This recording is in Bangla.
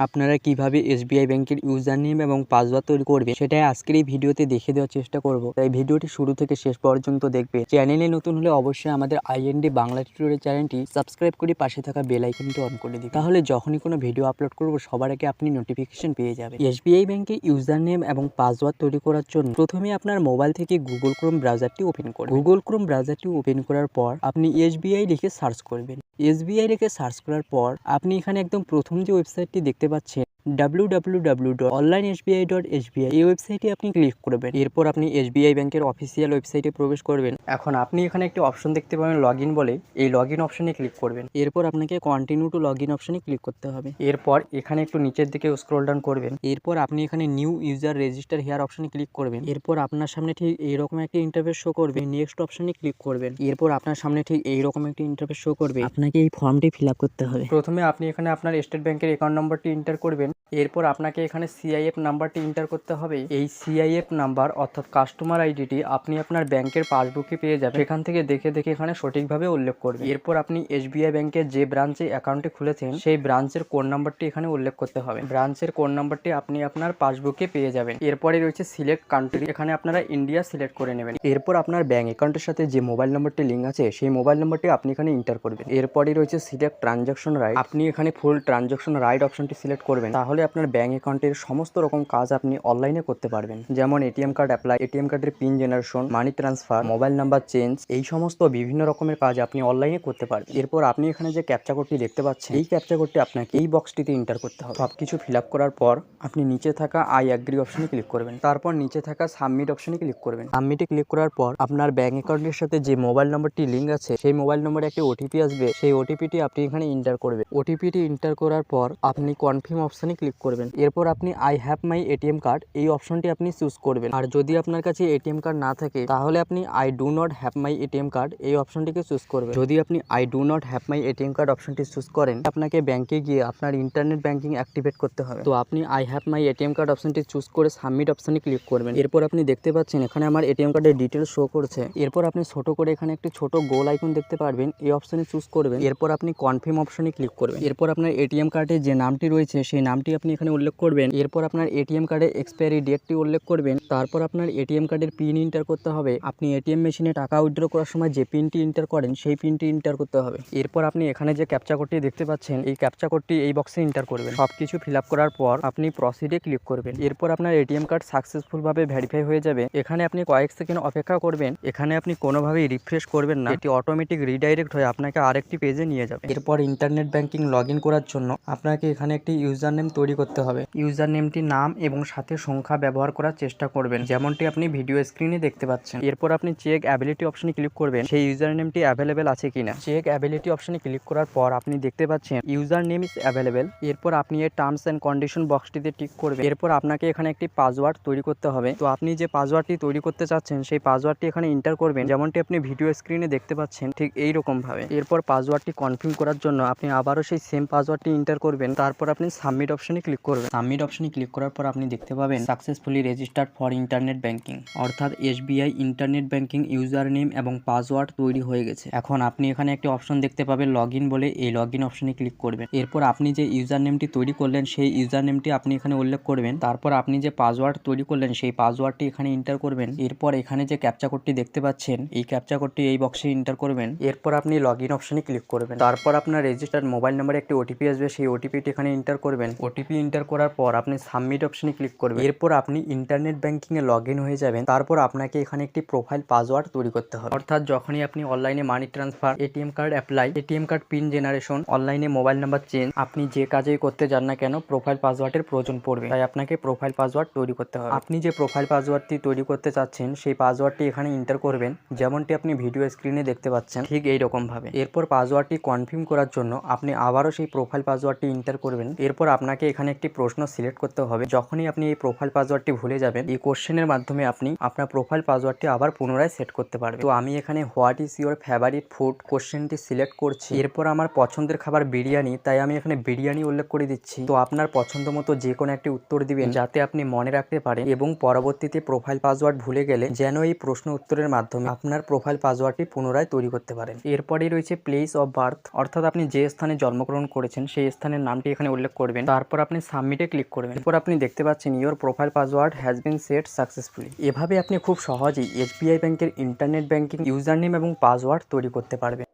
আপনারা কীভাবে এসবিআই ব্যাংকের ইউজার নেম এবং পাসওয়ার্ড তৈরি করবে সেটাই আজকের এই ভিডিওতে দেখে দেওয়ার চেষ্টা করব। তাই ভিডিওটি শুরু থেকে শেষ পর্যন্ত দেখবে। চ্যানেলে নতুন হলে অবশ্যই আমাদের আইএনডি বাংলা টিউটোরিয়াল চ্যানেলটি সাবস্ক্রাইব করে পাশে থাকা বেল আইকনটি অন করে দিন তাহলে যখনই কোনো ভিডিও আপলোড করব, সবার আগে আপনি নোটিফিকেশন পেয়ে যাবেন। এসবিআই ব্যাংকে ইউজার নেম এবং পাসওয়ার্ড তৈরি করার জন্য প্রথমে আপনার মোবাইল থেকে গুগল ক্রোম ব্রাউজারটি ওপেন করুন। গুগল ক্রোম ব্রাউজারটি ওপেন করার পর আপনি এসবিআই লিখে সার্চ করবেন। এসবিআই রেখে সার্চ করার পর আপনি এখানে একদম প্রথম যে ওয়েবসাইটটি দেখতে পাচ্ছেন W W W dot online SBI dot SBI এই ওয়েবসাইটে আপনি ক্লিক করবেন। এরপর আপনি এসবিআই ব্যাংকের অফিসিয়াল ওয়েবসাইটে প্রবেশ করবেন। এখন আপনি এখানে একটি অপশন দেখতে পাবেন লগ ইন বলে। এই লগ ইন অপশনে ক্লিক করবেন। এরপর আপনাকে কন্টিনিউ টু লগ ইন অপশনে ক্লিক করতে হবে। এরপর এখানে একটু নিচের দিকে স্ক্রল ডাউন করবেন। এরপর আপনি এখানে নিউ ইউজার রেজিস্টার হেয়ার অপশনে ক্লিক করবেন। এরপর আপনার সামনে ঠিক এইরকম একটা ইন্টারফেস শো করবে। নেক্সট অপশনে ক্লিক করবেন। এরপর আপনার সামনে ঠিক এইরকম একটি ইন্টারফেস শো করবে। আপনাকে এই ফর্মটি ফিল করতে হবে। প্রথমে আপনি এখানে আপনার স্টেট ব্যাংকের অ্যাকাউন্ট নম্বরটি এন্টার করবেন। এরপর আপনাকে এখানে সিআইএফ নাম্বারটি এন্টার করতে হবে। এই সিআইএফ নাম্বার অর্থাৎ কাস্টমার আইডিটি আপনি আপনার ব্যাংকের পাসবুকে পেয়ে যাবেন। সেখান থেকে দেখে দেখে এখানে সঠিকভাবে উল্লেখ করবেন। এরপর আপনি এসবিআই ব্যাংকের যে ব্রাঞ্চে অ্যাকাউন্টটি খুলেছেন, সেই ব্রাঞ্চের কোড নাম্বারটি এখানে উল্লেখ করতে হবে। ব্রাঞ্চের কোড নাম্বারটি আপনি আপনার পাসবুকে পেয়ে যাবেন। এরপরে রয়েছে সিলেক্ট কান্ট্রি এখানে আপনারা ইন্ডিয়া সিলেক্ট করে নেবেন। এরপর আপনার ব্যাংক অ্যাকাউন্টের সাথে যে মোবাইল নাম্বারটি লিঙ্ক আছে, সেই মোবাইল নাম্বারটি আপনি এখানে ইন্টার করবেন। এরপরে রয়েছে সিলেক্ট ট্রানজাকশন রাইট আপনি এখানে ফুল ট্রানজাকশন রাইট অপশনটি সিলেক্ট করবেন। তাহলে আপনার ব্যাঙ্ক অ্যাকাউন্টের সমস্ত রকম কাজ আপনি অনলাইনে করতে পারবেন। যেমন এটিএম কার্ড অ্যাপ্লাই এটিএম কার্ডের pin generation money transfer mobile number change এই সমস্ত বিভিন্ন রকমের কাজ আপনি অনলাইনে করতে পারবেন। এরপর আপনি এখানে যে ক্যাপচা কোডটি দেখতে পাচ্ছেন, এই ক্যাপচা কোডটি আপনাকে এই বক্সটিতে এন্টার করতে হবে। সবকিছু ফিল আপ করার পর আপনি নিচে থাকা আই অ্যাগ্রি অপশনে ক্লিক করবেন। তারপর নিচে থাকা সাবমিট অপশনে ক্লিক করবেন। সাবমিটে ক্লিক করার পর আপনার ব্যাংক অ্যাকাউন্টের সাথে যে মোবাইল নাম্বারটি লিঙ্ক আছে, সেই মোবাইল নম্বরে একটি ওটিপি আসবে। সেই ওটিপিটি আপনি এখানে এন্টার করবেন। ওটিপিটি এন্টার করার পর আপনি কনফার্ম অপশনে ক্লিক করবেন। এরপর আপনি I have my ATM card এই অপশনটি আপনি চুজ করবেন। আর যদি আপনার কাছে এটিএম কার্ড না থাকে, তাহলে আপনি I do not have my ATM card এই অপশনটিকে চুজ করবেন। যদি আপনি I do not have my ATM card অপশনটি চুজ করেন, আপনাকে ব্যাংকে গিয়ে আপনার ইন্টারনেট ব্যাংকিং অ্যাক্টিভেট করতে হবে। তো আপনি I have my ATM card অপশনটি চুজ করে সাবমিট অপশনে ক্লিক করবেন। এরপর আপনি দেখতে পাচ্ছেন এখানে আমার এটিএম কার্ডের ডিটেলস শো করছে। এরপর আপনি ছোট করে এখানে একটি ছোট গোল আইকন দেখতে পারবেন, এই অপশনে চুজ করবেন। এরপর আপনি কনফার্ম অপশনে ক্লিক করবেন। এরপর আপনার এটিএম কার্ডে যে নামটি রয়েছে, সেই নামটি আপনি এখানে উল্লেখ করবেন। এরপর আপনার এটিএম কার্ডের এক্সপায়ারি ডেটটি উল্লেখ করবেন। তারপর আপনার এটিএম কার্ডের পিন এন্টার করতে হবে। আপনি এটিএম মেশিনে টাকা উইথড্র করার সময় যে পিনটি এন্টার করেন, সেই পিনটি ইন্টার করতে হবে। এরপর আপনি এখানে যে ক্যাপচা কোডটি দেখতে পাচ্ছেন, এই ক্যাপচা কোডটি এই বক্সে ইন্টার করবেন। সবকিছু ফিল আপ করার পর আপনি প্রসিডে ক্লিক করবেন। এরপর আপনার এটিএম কার্ড সাকসেসফুল ভাবে ভেরিফাই হয়ে যাবে। এখানে আপনি কয়েক সেকেন্ড অপেক্ষা করবেন। এখানে আপনি কোনোভাবেই রিফ্রেশ করবেন না। এটি অটোমেটিক রিডাইরেক্ট হয়ে আপনাকে আরেকটি পেজে নিয়ে যাবে। এরপর ইন্টারনেট ব্যাংকিং লগ করার জন্য আপনাকে এখানে একটি ইউজার নেম তৈরি করতে হবে। ইউজার নেমটি নাম এবং সাথে সংখ্যা ব্যবহার করার চেষ্টা করবেন। যেমনটি আপনি ভিডিও স্ক্রিনে দেখতে পাচ্ছেন। এরপর আপনি চেক অ্যাবিলিটি অপশনে ক্লিক করবেন, সেই ইউজার নেমটি অ্যাভেলেবেল আছে কিনা। চেক অ্যাবিলিটি অপশনে ক্লিক করার পর আপনি দেখতে পাচ্ছেন ইউজার নেম ইজ অ্যাভেলেবেল। এরপর আপনি এর টার্মস অ্যান্ড কন্ডিশন বক্সটিতে টিক করবেন। এরপর আপনাকে এখানে একটি পাসওয়ার্ড তৈরি করতে হবে। তো আপনি যে পাসওয়ার্ডটি তৈরি করতে চাচ্ছেন, সেই পাসওয়ার্ডটি এখানে ইন্টার করবেন। যেমনটি আপনি ভিডিও স্ক্রিনে দেখতে পাচ্ছেন, ঠিক এই রকম ভাবে এরপর পাসওয়ার্ডটি কনফার্ম করার জন্য আপনি আবারও সেই সেম পাসওয়ার্ডটি ইন্টার করবেন। তারপর আপনি সাবমিট অপশনে ক্লিক করবেন। সাবমিট অপশনে ক্লিক করার পর আপনি দেখতে পাবেন successfully registered for internet banking অর্থাৎ SBI internet banking user name এবং পাসওয়ার্ড তৈরি হয়ে গেছে। এখন আপনি এখানে একটি অপশন দেখতে পাবেন লগ বলে। এই লগ ইন অপশনে ক্লিক করবেন। এরপর আপনি যে ইউজার নেমটি তৈরি করলেন, সেই ইউজার নেমটি আপনি এখানে উল্লেখ করবেন। তারপর আপনি যে পাসওয়ার্ড তৈরি করলেন, সেই পাসওয়ার্ডটি এখানে ইন্টার করবেন। এরপর এখানে যে ক্যাপচা কোডটি দেখতে পাচ্ছেন, এই ক্যাপচা কোডটি এই বক্সে ইন্টার করবেন। এরপর আপনি লগ অপশনে ক্লিক করবেন। তারপর আপনার রেজিস্টার্ড মোবাইল নাম্বারে একটি ওটিপি আসবে। সেই ওটিপিটি এখানে ইন্টার করবেন। ওটিপি এন্টার করার পর আপনি সাবমিট অপশনে ক্লিক করবেন। এরপর আপনি ইন্টারনেট ব্যাংকিং এ লগ ইন হয়ে যাবেন। তারপর আপনাকে এখানে একটি প্রোফাইল পাসওয়ার্ড তৈরি করতে হবে। অর্থাৎ যখনই আপনি অনলাইনে money transfer ATM card apply ATM card pin generation অনলাইনে মোবাইল নাম্বার চেঞ্জ আপনি যে কাজেই করতে যান না কেন প্রোফাইল পাসওয়ার্ডের প্রয়োজন পড়বে। তাই আপনাকে প্রোফাইল পাসওয়ার্ড তৈরি করতে হবে। আপনি যে প্রোফাইল পাসওয়ার্ডটি তৈরি করতে চাচ্ছেন, সেই পাসওয়ার্ডটি এখানে এন্টার করবেন। যেমনটি আপনি ভিডিও স্ক্রিনে দেখতে পাচ্ছেন, ঠিক এই রকম ভাবে এরপর পাসওয়ার্ডটি কনফার্ম করার জন্য আপনি আবারও সেই প্রোফাইল পাসওয়ার্ডটি এন্টার করবেন। এরপর আপনাকে এখানে একটি প্রশ্ন সিলেক্ট করতে হবে। যখনই আপনি এই প্রোফাইল পাসওয়ার্ডটি ভুলে যাবেন, এই কোশ্চেনের মাধ্যমে আপনি আপনার প্রোফাইল পাসওয়ার্ডটি আবার পুনরায় সেট করতে পারবেন। তো আমি এখানে what is your favourite food কোশ্চেনটি সিলেক্ট করছি। এরপর আমার পছন্দের খাবার বিরিয়ানি, তাই আমি এখানে বিরিয়ানি উল্লেখ করে দিচ্ছি। তো আপনার পছন্দ মতো যে কোনো একটি উত্তর দিবেন, যাতে আপনি মনে রাখতে পারেন এবং পরবর্তীতে প্রোফাইল পাসওয়ার্ড ভুলে গেলে যেন এই প্রশ্ন উত্তরের মাধ্যমে আপনার প্রোফাইল পাসওয়ার্ডটি পুনরায় তৈরি করতে পারেন। এরপরেই রয়েছে প্লেস অফ বার্থ অর্থাৎ আপনি যে স্থানে জন্মগ্রহণ করেছেন, সেই স্থানের নামটি এখানে উল্লেখ করবেন। তারপর আপনি সাবমিটে ক্লিক করবেন। এরপর আপনি দেখতে পাচ্ছেন your profile password has been set successfully এভাবে আপনি খুব সহজেই এসবিআই ব্যাংকের ইন্টারনেট ব্যাংকিং ইউজার নেম এবং পাসওয়ার্ড তৈরি করতে পারবেন।